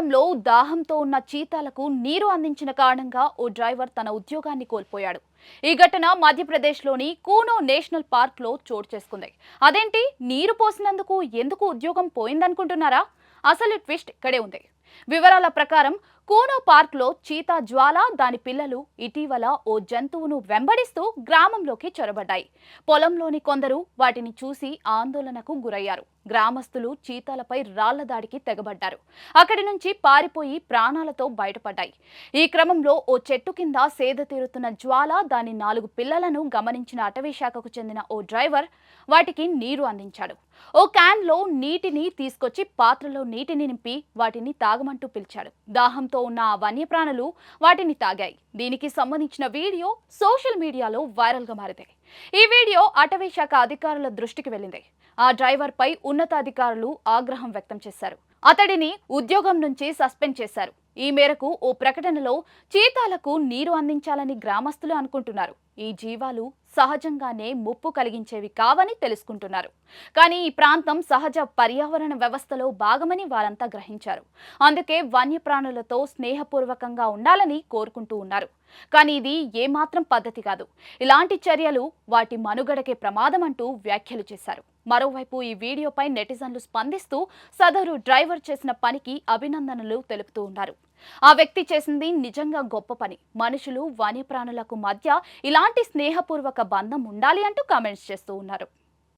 వర్షాకాలంలో దాహంతో ఉన్న చీతాలకు నీరు అందించిన కారణంగా ఓ డ్రైవర్ తన ఉద్యోగాన్ని కోల్పోయాడు. ఈ ఘటన మధ్యప్రదేశ్లోని కూనో నేషనల్ పార్క్లో చోటు చేసుకుంది. అదేంటి? నీరు పోసినందుకు ఎందుకు ఉద్యోగం పోయిందనుకుంటున్నారా? అసలు ట్విస్ట్ ఇక్కడే ఉంది. వివరాల ప్రకారం కూనో పార్క్లో చీతా జ్వాల దాని పిల్లలు ఇటీవల ఓ జంతువును వెంబడిస్తూ గ్రామంలోకి చొరబడ్డాయి. పొలంలోని కొందరు వాటిని చూసి ఆందోళనకు గురయ్యారు. గ్రామస్తులు చీతాలపై రాళ్ళ దాడికి తెగబడ్డారు. అక్కడి నుంచి పారిపోయి ప్రాణాలతో బయటపడ్డాయి. ఈ క్రమంలో ఓ చెట్టు కింద సేద తీరుతున్న జ్వాల దాని నాలుగు పిల్లలను గమనించిన అటవీ శాఖకు చెందిన ఓ డ్రైవర్ వాటికి నీరు అందించాడు. ఓ క్యాన్లో నీటిని తీసుకొచ్చి పాత్రలో నీటిని నింపి వాటిని తాగమంటూ పిలిచాడు. దాహంతో ఉన్న ఆ వన్యప్రాణులు వాటిని తాగాయి. దీనికి సంబంధించిన వీడియో సోషల్ మీడియాలో వైరల్గా మారింది ఈ వీడియో అటవీ శాఖ అధికారుల దృష్టికి వెళ్ళింది. ఆ డ్రైవర్ పై ఉన్నతాధికారులు ఆగ్రహం వ్యక్తం చేశారు. అతడిని ఉద్యోగం నుంచి సస్పెండ్ చేశారు. ఈ మేరకు ఓ ప్రకటనలో చీతాలకు నీరు అందించాలని గ్రామస్తులు అనుకుంటున్నారు. ఈ జీవాలు సహజంగానే ముప్పు కలిగించేవి కావని తెలుసుకుంటున్నారు. కానీ ఈ ప్రాంతం సహజ పర్యావరణ వ్యవస్థలో భాగమని వారంతా గ్రహించారు. అందుకే వన్యప్రాణులతో స్నేహపూర్వకంగా ఉండాలని కోరుకుంటూ ఉన్నారు. కానీ ఇది ఏమాత్రం పద్ధతి కాదు. ఇలాంటి చర్యలు వాటి మనుగడకే ప్రమాదం అంటూ వ్యాఖ్యలు చేశారు. మరోవైపు ఈ వీడియోపై నెటిజన్లు స్పందిస్తూ సదరు డ్రైవర్ చేసిన పనికి అభినందనలు తెలుపుతూ ఉన్నారు. ఆ వ్యక్తి చేసింది నిజంగా గొప్ప పని. మనుషులు వన్యప్రాణులకు మధ్య ఇలాంటి స్నేహపూర్వక బంధం ఉండాలి అంటూ కామెంట్స్ చేస్తూ ఉన్నారు.